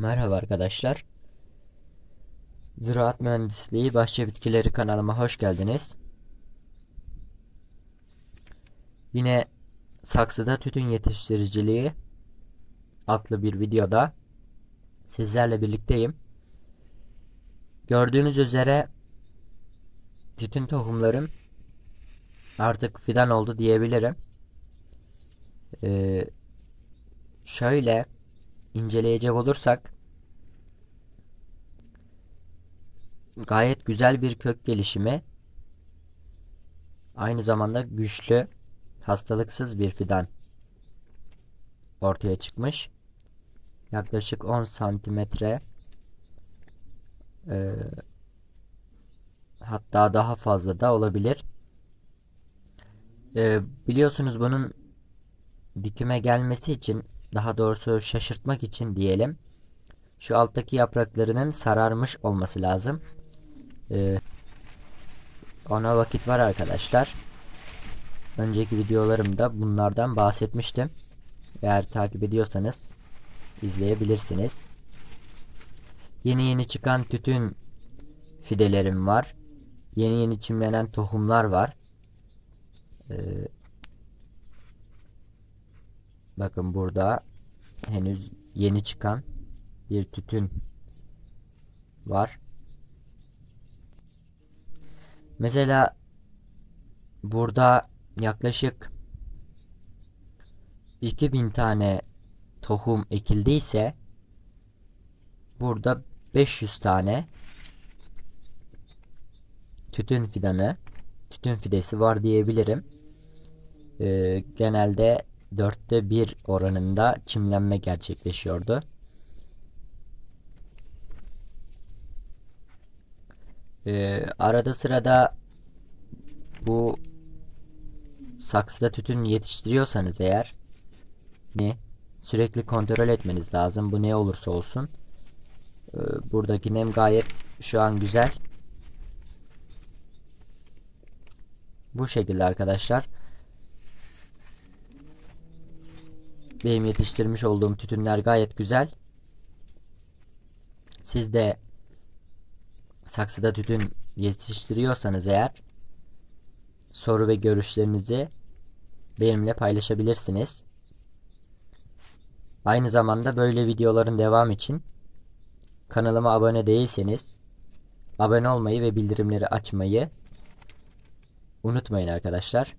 Merhaba arkadaşlar. Ziraat Mühendisliği Bahçe Bitkileri kanalıma hoş geldiniz. Yine saksıda tütün yetiştiriciliği adlı bir videoda sizlerle birlikteyim. Gördüğünüz üzere tütün tohumlarım artık fidan oldu diyebilirim. Ee, şöyle inceleyecek olursak gayet güzel bir kök gelişimi aynı zamanda güçlü hastalıksız bir fidan ortaya çıkmış. Yaklaşık 10 santimetre e, hatta daha fazla da olabilir. E, biliyorsunuz bunun dikime gelmesi için daha doğrusu şaşırtmak için diyelim. Şu alttaki yapraklarının sararmış olması lazım. Ee, ona vakit var arkadaşlar. Önceki videolarımda bunlardan bahsetmiştim. Eğer takip ediyorsanız izleyebilirsiniz. Yeni yeni çıkan tütün fidelerim var. Yeni yeni çimlenen tohumlar var. Ee, Bakın burada henüz yeni çıkan bir tütün var. Mesela burada yaklaşık 2000 tane tohum ekildiyse burada 500 tane tütün fidanı, tütün fidesi var diyebilirim. Ee, genelde dörtte bir oranında çimlenme gerçekleşiyordu. Ee, arada sırada bu saksıda tütün yetiştiriyorsanız eğer ne sürekli kontrol etmeniz lazım. Bu ne olursa olsun. Ee, buradaki nem gayet şu an güzel. Bu şekilde arkadaşlar. Benim yetiştirmiş olduğum tütünler gayet güzel. Siz de saksıda tütün yetiştiriyorsanız eğer soru ve görüşlerinizi benimle paylaşabilirsiniz. Aynı zamanda böyle videoların devam için kanalıma abone değilseniz abone olmayı ve bildirimleri açmayı unutmayın arkadaşlar.